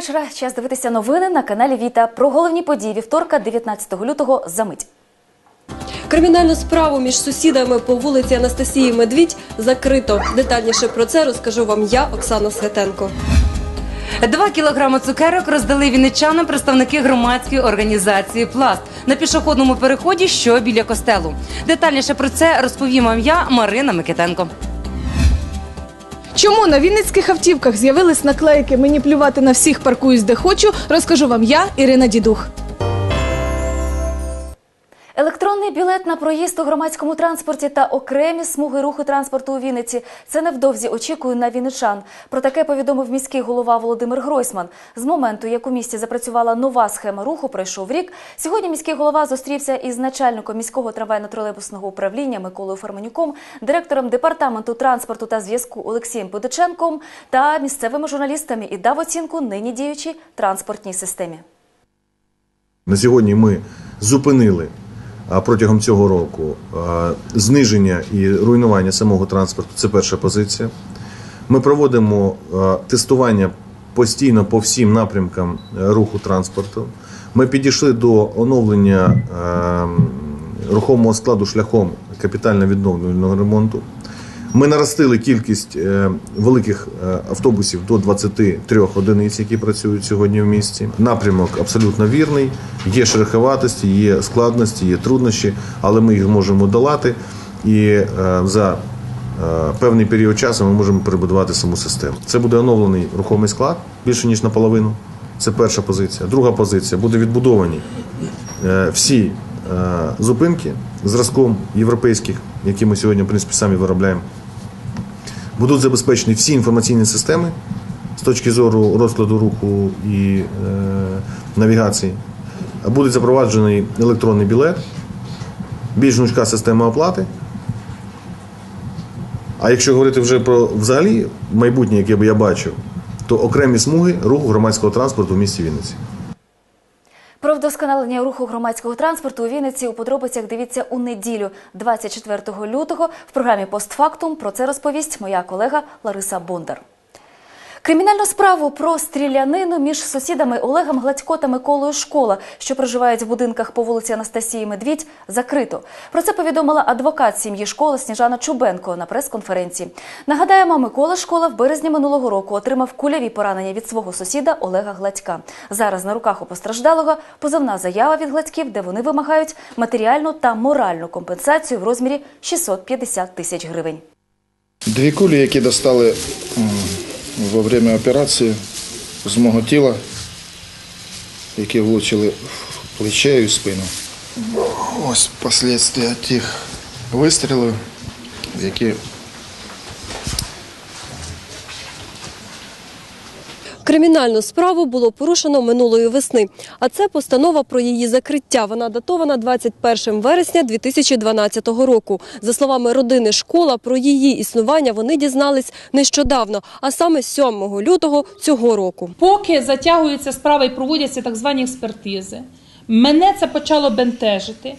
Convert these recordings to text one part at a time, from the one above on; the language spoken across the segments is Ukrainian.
вечора. Час дивитися новини на каналі Віта про головні події вівторка, 19 лютого. За мить. Кримінальну справу між сусідами по вулиці Анастасії Медвідь закрито. Детальніше про це розкажу вам я, Оксана Святенко. Два кілограми цукерок роздали вінничанам представники громадської організації Пласт на пішохідному переході, що біля костелу. Детальніше про це розповім вам я, Марина Микитенко. Чому на вінницьких автівках з'явились наклейки Мені плювати на всіх паркуюсь де хочу, розкажу вам я, Ірина Дідух. Електронний білет на проїзд у громадському транспорті та окремі смуги руху транспорту у Вінниці. Це невдовзі очікує на вінничан. Про таке повідомив міський голова Володимир Гройсман. З моменту, як у місті запрацювала нова схема руху, пройшов рік. Сьогодні міський голова зустрівся із начальником міського трамвайно-тролейбусного управління Миколою Ферменюком, директором департаменту транспорту та зв'язку Олексієм Подиченком та місцевими журналістами і дав оцінку нині діючій транспортній системі. На сьогодні ми зупинили протягом цього року зниження і руйнування самого транспорту. Це перша позиція. Ми проводимо тестування постійно по всім напрямкам е, руху транспорту. Ми підійшли до оновлення е, рухомого складу шляхом капітально відновленого ремонту. Ми наростили кількість е, великих е, автобусів до 23 одиниць, які працюють сьогодні в місті. Напрямок абсолютно вірний. Є шероховатості, є складності, є труднощі, але ми їх можемо долати. І е, за певний період часу ми можемо перебудувати саму систему. Це буде оновлений рухомий склад більше ніж наполовину. Це перша позиція. Друга позиція буде відбудовані всі зупинки зразком європейських, які ми сьогодні в принципі самі виробляємо. Будуть забезпечені всі інформаційні системи з точки зору розкладу руху і е, навігації. Буде запроваджений електронний білет, більш гнучка система оплати. А якщо говорити вже про взагалі майбутнє, яке би я бачив, то окремі смуги руху громадського транспорту в місті Вінниці. Про вдосконалення руху громадського транспорту у Вінниці у подробицях дивіться у неділю, 24 лютого. В програмі «Постфактум» про це розповість моя колега Лариса Бондар. Кримінальну справу про стрілянину між сусідами Олегом Гладько та Миколою Школа, що проживають в будинках по вулиці Анастасії Медвідь, закрито. Про це повідомила адвокат сім'ї школи Сніжана Чубенко на прес-конференції. Нагадаємо, Микола Школа в березні минулого року отримав кульові поранення від свого сусіда Олега Гладька. Зараз на руках у постраждалого позовна заява від Гладьків, де вони вимагають матеріальну та моральну компенсацію в розмірі 650 тисяч гривень. Дві кулі, які достали во время операції з мого тіла, які влучили в плече і в спину. Ось последствия тих вистрілів, які Кримінальну справу було порушено минулої весни, а це постанова про її закриття. Вона датована 21 вересня 2012 року. За словами родини школа, про її існування вони дізнались нещодавно, а саме 7 лютого цього року. Поки затягуються справи і проводяться так звані експертизи, мене це почало бентежити.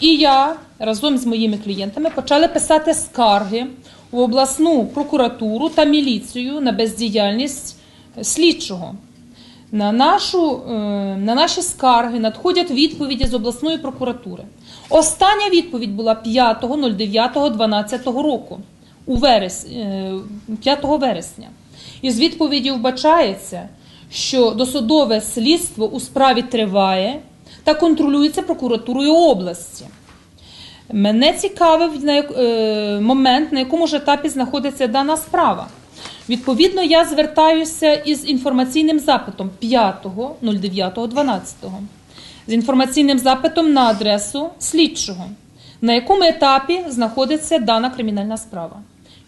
І я разом з моїми клієнтами почали писати скарги у обласну прокуратуру та міліцію на бездіяльність слідчого. На, нашу, е, на наші скарги надходять відповіді з обласної прокуратури. Остання відповідь була 5.09.12 року, у верес, е, 5 вересня. Із відповіді вбачається, що досудове слідство у справі триває та контролюється прокуратурою області. Мене цікавив е, момент, на якому ж етапі знаходиться дана справа. Відповідно, я звертаюся із інформаційним запитом 5.09.12 з інформаційним запитом на адресу слідчого, на якому етапі знаходиться дана кримінальна справа.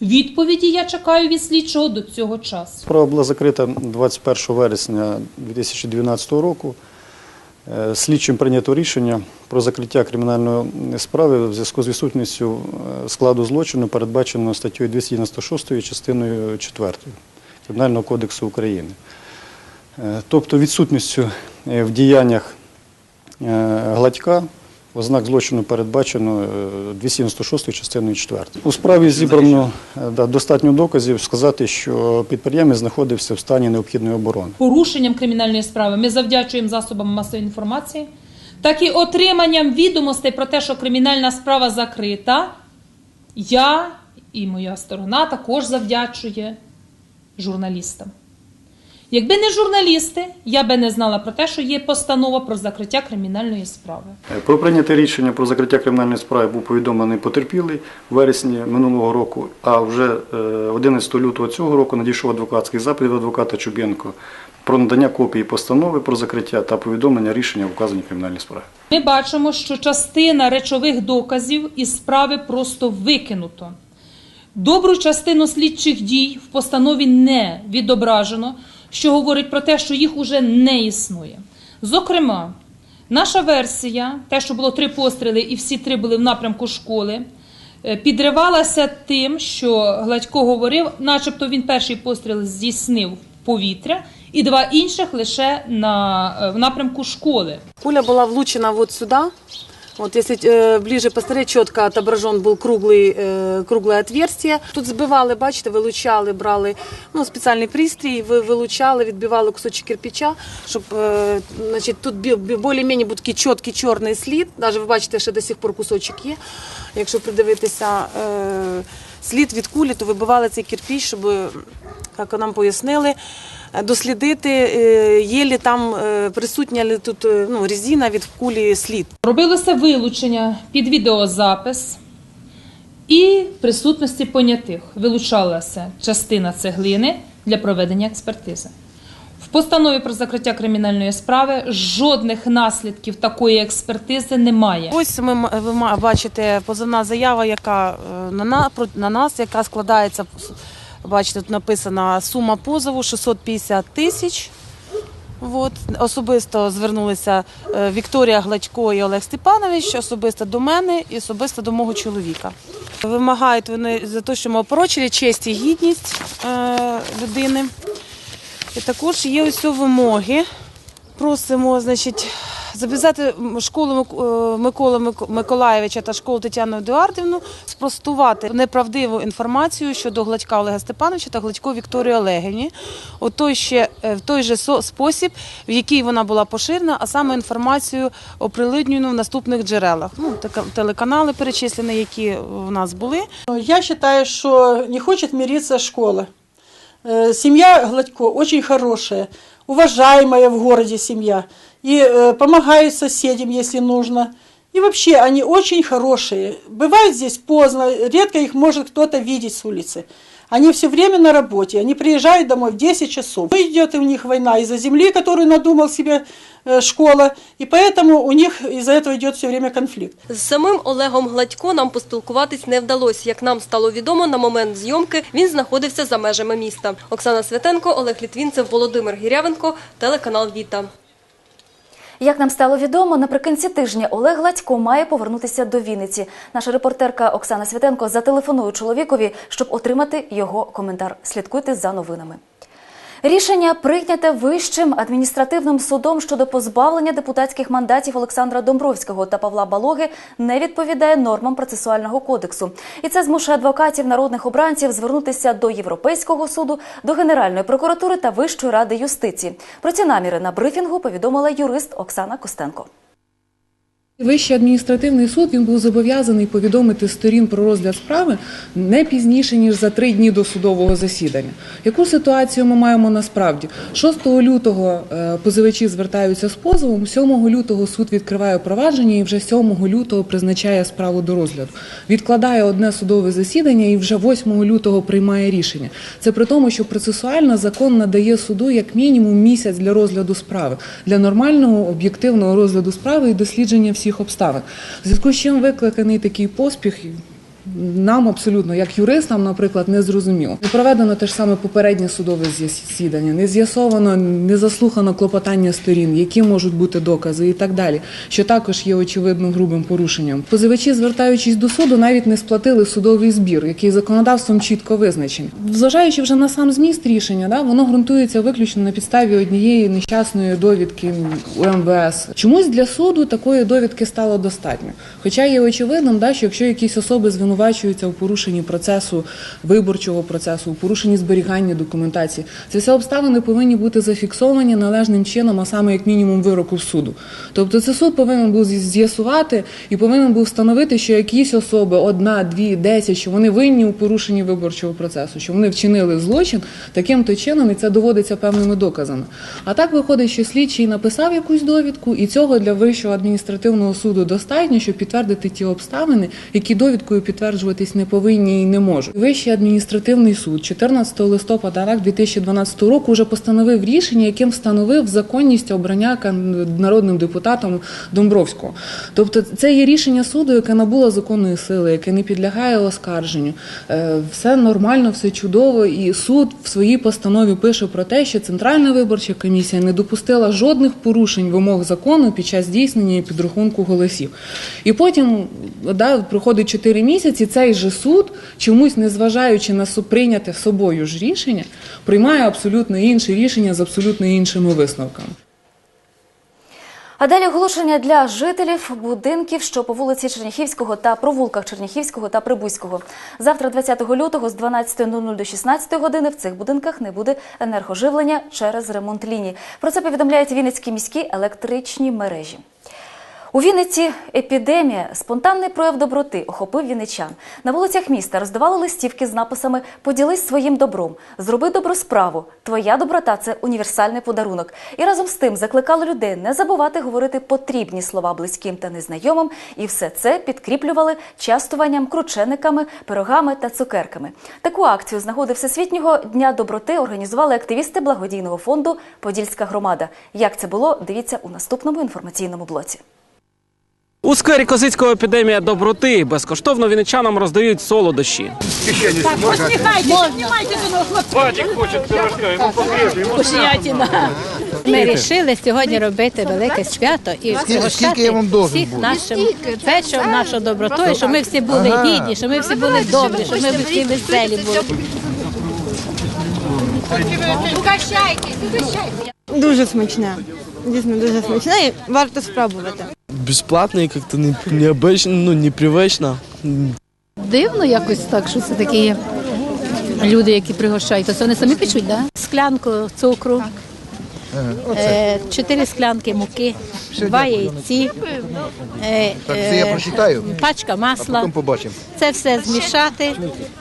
Відповіді я чекаю від слідчого до цього часу. Справа була закрита 21 вересня 2012 року. Е, Слідчим прийнято рішення про закриття кримінальної справи в зв'язку з відсутністю е, складу злочину, передбаченого статтею 296 частиною 4 Кримінального кодексу України. Е, Тобто відсутністю в діяннях Гладька ознак злочину передбачено е, 296 частиною 4. У справі зібрано е, да, достатньо доказів сказати, що підприємець знаходився в стані необхідної оборони. порушенням кримінальної справи ми завдячуємо засобам масової інформації, так і отриманням відомостей про те, що кримінальна справа закрита. Я і моя сторона також завдячує журналістам. Якби не журналісти, я би не знала про те, що є постанова про закриття кримінальної справи. Е, Про прийняте рішення про закриття кримінальної справи був повідомлений потерпілий в вересні минулого року, а вже е, 11 лютого цього року надійшов адвокатський запит від адвоката Чубенко про надання копії постанови про закриття та повідомлення рішення в вказаній кримінальній справі. Ми бачимо, що частина речових доказів із справи просто викинуто. Добру частину слідчих дій в постанові не відображено, що говорить про те, що їх уже не існує. Зокрема, наша версія, те, що було три постріли, і всі три були в напрямку школи, е, підривалася тим, що Гладько говорив, начебто він перший постріл здійснив повітря, і два інших лише на, е, в напрямку школи. Пуля была влучена вот сюда. Вот если э, ближе посмотреть, четко отображен был круглый, э, круглое отверстие. Тут збивали, бачите, вилучали, брали ну, спеціальний пристрій, ви- вилучали, відбивали кусочок кирпича, щоб е, значить, тут бі- бі- більш-менш був такий чіткий чорний слід. Навіть ви бачите, що до сих пор кусочок є. Якщо придивитися е, слід від кулі, то вибивали цей кирпич, щоб, як нам пояснили, е, дослідити, е, є ли там е, присутня ли тут е, ну, резина від кулі слід. Робилося вилучення під відеозапис і присутності понятих вилучалася частина цеглини для проведення експертизи. В постанові про закриття кримінальної справи жодних наслідків такої експертизи немає. Ось ми ви бачите позовна заява, яка е, на нас, яка складається, бачите, тут написана сума позову 650 тисяч. От. Особисто звернулися е, Вікторія Гладько і Олег Степанович, особисто до мене і особисто до мого чоловіка. Вимагають вони за те, що ми опорочили честь і гідність е, людини. І також є ось вимоги. Просимо, значить, зав'язати школу е, Миколи Мик- Миколаєвича та школу Тетяну Едуардівну, спростувати неправдиву інформацію щодо Гладька Олега Степановича та Гладько Вікторії Олегівні у той ще е, в той же спосіб, в який вона була поширена, а саме інформацію оприлюднену в наступних джерелах. Ну, телеканали перечислені, які в нас були. Я считаю, что не хочет мириться школа. Э, Семья Гладько очень хорошая, уважаемая в городе семья И э, помогают соседям, если нужно. И вообще они очень хорошие. Бывают здесь поздно, редко их может кто-то видеть с улицы. Они все время на работе, они приезжают домой в 10 часов. Ну, Идет у них война из-за земли, которую надумал себе э, школа, и поэтому у них из-за этого идет все время конфликт. З самим Олегом Гладько нам поспілкуватись не вдалося. Як нам стало відомо, на момент зйомки він знаходився за межами міста. Оксана Святенко, Олег Літвінцев, Володимир Гірявенко, телеканал Віта. Як нам стало відомо, наприкінці тижня Олег Ладько має повернутися до Вінниці. Наша репортерка Оксана Святенко зателефонує чоловікові, щоб отримати його коментар. Слідкуйте за новинами. Рішення прийняте вищим адміністративним судом щодо позбавлення депутатських мандатів Олександра Домбровського та Павла Балоги не відповідає нормам процесуального кодексу, і це змушує адвокатів народних обранців звернутися до Європейського суду, до Генеральної прокуратури та Вищої ради юстиції. Про ці наміри на брифінгу повідомила юрист Оксана Костенко. Вищий адміністративний суд він був зобов'язаний повідомити сторін про розгляд справи не пізніше ніж за три дні до судового засідання. Яку ситуацію ми маємо насправді? 6 лютого е, позивачі звертаються з позовом. 7 лютого суд відкриває провадження і вже 7 лютого призначає справу до розгляду. Відкладає одне судове засідання і вже 8 лютого приймає рішення. Це при тому, що процесуально закон надає суду як мінімум місяць для розгляду справи, для нормального об'єктивного розгляду справи і дослідження всіх обставин. В зв'язку з чим викликаний такий поспіх. Нам абсолютно, як юристам, наприклад, не зрозуміло. Не проведено те ж саме попереднє судове засідання, не з'ясовано, не заслухано клопотання сторін, які можуть бути докази і так далі, що також є очевидно грубим порушенням. Позивачі, звертаючись до суду, навіть не сплатили судовий збір, який законодавством чітко визначений. Зважаючи вже на сам зміст рішення, да, воно ґрунтується виключно на підставі однієї нещасної довідки у МВС. Чомусь для суду такої довідки стало достатньо. Хоча є очевидним, да, що якщо якісь особи звинувачуються у порушенні процесу виборчого процесу, у порушенні зберігання документації, це все обставини повинні бути зафіксовані належним чином, а саме як мінімум вироку суду. Тобто це суд повинен був з'ясувати і повинен був встановити, що якісь особи, одна, дві, десять, що вони винні у порушенні виборчого процесу, що вони вчинили злочин таким то чином, і це доводиться певними доказами. А так виходить, що слідчий написав якусь довідку, і цього для вищого адміністративного суду достатньо, щоб підтвердити ті обставини, які довідкою підтверджуватись не повинні і не можуть. Вищий адміністративний суд 14 листопада 2012 року вже постановив рішення, яким встановив законність обрання народним депутатом Домбровського. Тобто, це є рішення суду, яке набуло законної сили, яке не підлягає оскарженню. Е, Все нормально, все чудово, і суд в своїй постанові пише про те, що Центральна виборча комісія не допустила жодних порушень вимог закону під час здійснення і підрахунку голосів. І потім да, проходить 4 місяці, цей же суд, чомусь незважаючи на прийняте собою ж рішення, приймає абсолютно інше рішення з абсолютно іншими висновками. А далі оголошення для жителів будинків, що по вулиці Черняхівського та провулках Черняхівського та Прибузького. Завтра, 20 лютого, з 12.00 до 16 години в цих будинках не буде енергоживлення через ремонт ліній. Про це повідомляють Вінницькі міські електричні мережі. У Вінниці епідемія, спонтанний прояв доброти охопив вінничан. На вулицях міста роздавали листівки з написами Поділись своїм добром, зроби добру справу. Твоя доброта це універсальний подарунок. І разом з тим закликали людей не забувати говорити потрібні слова близьким та незнайомим. І все це підкріплювали частуванням кручениками, пирогами та цукерками. Таку акцію з нагоди Всесвітнього дня доброти організували активісти благодійного фонду Подільська громада. Як це було, дивіться у наступному інформаційному блоці. У сквері Козицького епідемія доброти безкоштовно вінничанам роздають солодощі. Ми вирішили сьогодні робити велике свято і пригощати всіх нашим печом, нашою добротою, щоб ми всі були гідні, щоб ми всі були добрі, щоб ми всі веселі були. Дуже смачне. Дійсно дуже смачне. І варто спробувати. Бесплатно і як-то не, необычно, ну, непривично. Дивно якось так, що це такі люди, які пригощають. То це вони самі печуть, да? Склянку цукру, е, чотири склянки муки, два яйці, е, Так, це я е, прочитаю, пачка масла. потім побачимо. Це все змішати,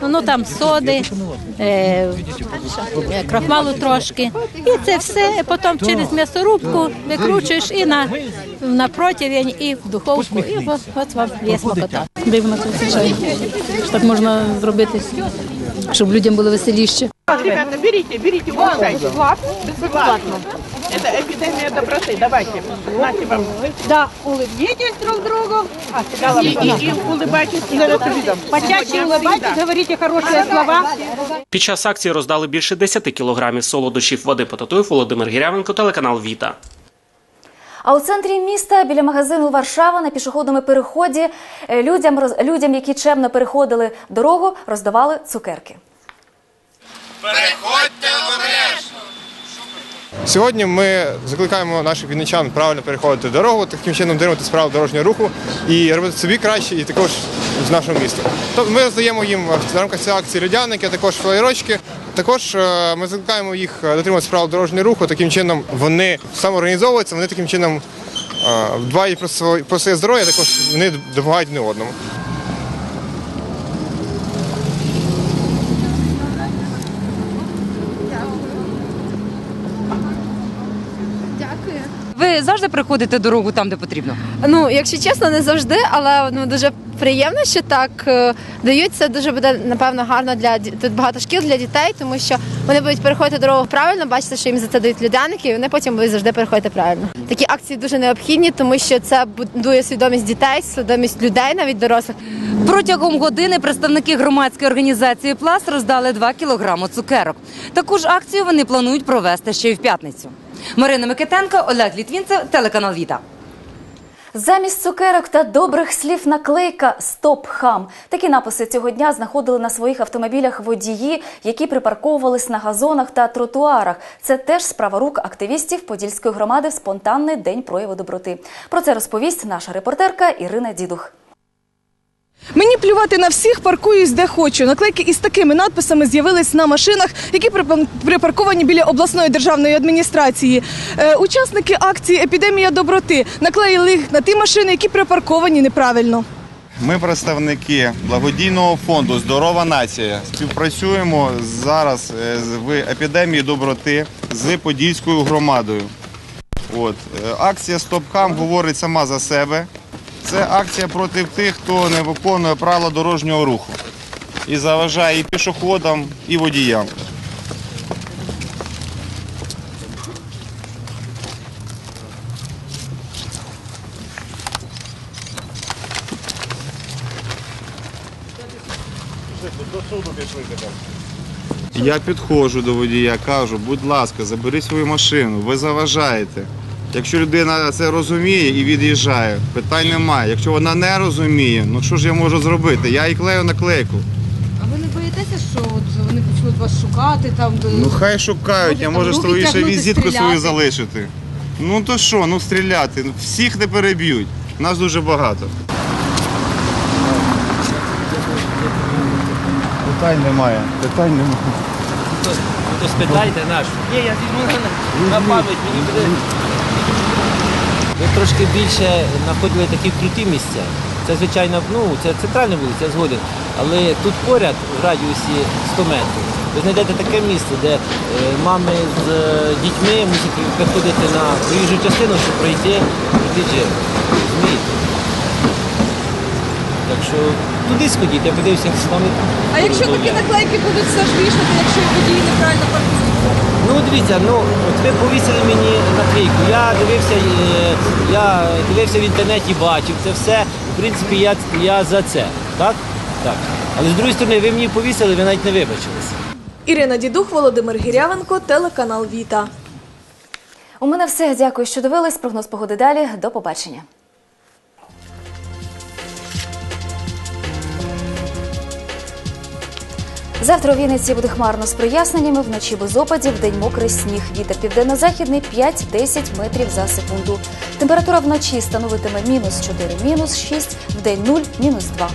ну там соди, е, е, крахмалу трошки. І це все потім через м'ясорубку викручуєш і на, на противень, і в духовку. І от, от вам є смакота. Дивно це звичайно. що Так можна зробити, щоб людям було веселіше. Ребята, берите, берите, улыбайтесь. Бесплатно. Это эпидемия доброты. Давайте. Нате вам. Да, улыбнитесь друг другу. И, и, и улыбайтесь. Почаще улыбайтесь, говорите хорошие слова. Під час акції роздали більше 10 кілограмів солодощів води Потатуєв Володимир Гірявенко, телеканал Віта. А у центрі міста біля магазину Варшава на пішохідному переході е, людям, людям, які чемно переходили дорогу, роздавали цукерки. Переходьте Сьогодні ми закликаємо наших вінничан правильно переходити дорогу, таким чином дотримуватись правил дорожнього руху і робити собі краще, і також з нашого міста. Тобто ми роздаємо їм в рамках цієї акції льодяники, а також флаєрочки. Також е, ми закликаємо їх дотримуватися правил дорожнього руху. Таким чином вони самоорганізовуються, вони таким чином е, дбають про своє, про своє здоров'я, також вони допомагають не одному. Ви завжди приходите дорогу там, де потрібно? Ну, якщо чесно, не завжди, але ну дуже приємно, що так е, дають. Це дуже буде напевно гарно для тут багато шкіл для дітей, тому що вони будуть переходити дорогу правильно, бачите, що їм за це дають людяники, і вони потім будуть завжди переходити правильно. Такі акції дуже необхідні, тому що це будує свідомість дітей, свідомість людей, навіть дорослих. Протягом години представники громадської організації Пласт роздали 2 кілограми цукерок. Таку ж акцію вони планують провести ще й в п'ятницю. Марина Микитенко, Олег Літвінцев, телеканал Віта. Замість цукерок та добрих слів наклейка Стоп хам. Такі написи цього дня знаходили на своїх автомобілях водії, які припарковувались на газонах та тротуарах. Це теж справа рук активістів Подільської громади в спонтанний день прояву доброти. Про це розповість наша репортерка Ірина Дідух. Мені плювати на всіх, паркуюсь де хочу. Наклейки із такими надписами з'явились на машинах, які припарковані біля обласної державної адміністрації. Е, учасники акції Епідемія доброти наклеїли їх на ті машини, які припарковані неправильно. Ми представники благодійного фонду Здорова нація. Співпрацюємо зараз е, в епідемії доброти з Подільською громадою. От. е, Акція Стопхам говорить сама за себе. Це акція проти тих, хто не виконує правила дорожнього руху і заважає і пішоходам, і водіям. Я підходжу до водія, кажу, будь ласка, забери свою машину, ви заважаєте. Якщо людина це розуміє і від'їжджає, питань немає. Якщо вона не розуміє, ну що ж я можу зробити? Я і клею наклейку. А ви не боїтеся, що от вони почнуть вас шукати там? Ну хай шукають, я можу свою ще візитку свою залишити. Ну то що, ну стріляти. Ну, Всіх не переб'ють. Нас дуже багато. Питань немає. Питань немає. То спитайте нашу. Ні, я візьму на пам'ять, мені буде. Ми трошки більше знаходили такі круті місця. Це, звичайно, ну, це центральна вулиця, я згоден. Але тут поряд, в радіусі 100 метрів, ви знайдете таке місце, де е, мами з е, дітьми мусять приходити на проїжджу частину, щоб пройти пройти джип. Так що туди сходіть, я подивився, як з вами. А якщо такі наклейки будуть все ж вішати, якщо водії неправильно паркують? Ну дивіться, ну от ви повісили мені наклейку. Я дивився, е, я дивився в інтернеті, бачив це все. В принципі, я, я за це. Так? Так. Але з другої сторони, ви мені повісили, ви навіть не вибачилися. Ірина Дідух, Володимир Гірявенко, телеканал Віта. У мене все. Дякую, що дивились. Прогноз погоди далі. До побачення. Завтра у Вінниці буде хмарно з проясненнями, вночі без опадів, день мокрий сніг. Вітер південно-західний 5-10 метрів за секунду. Температура вночі становитиме мінус 4, мінус 6, в день 0, мінус 2.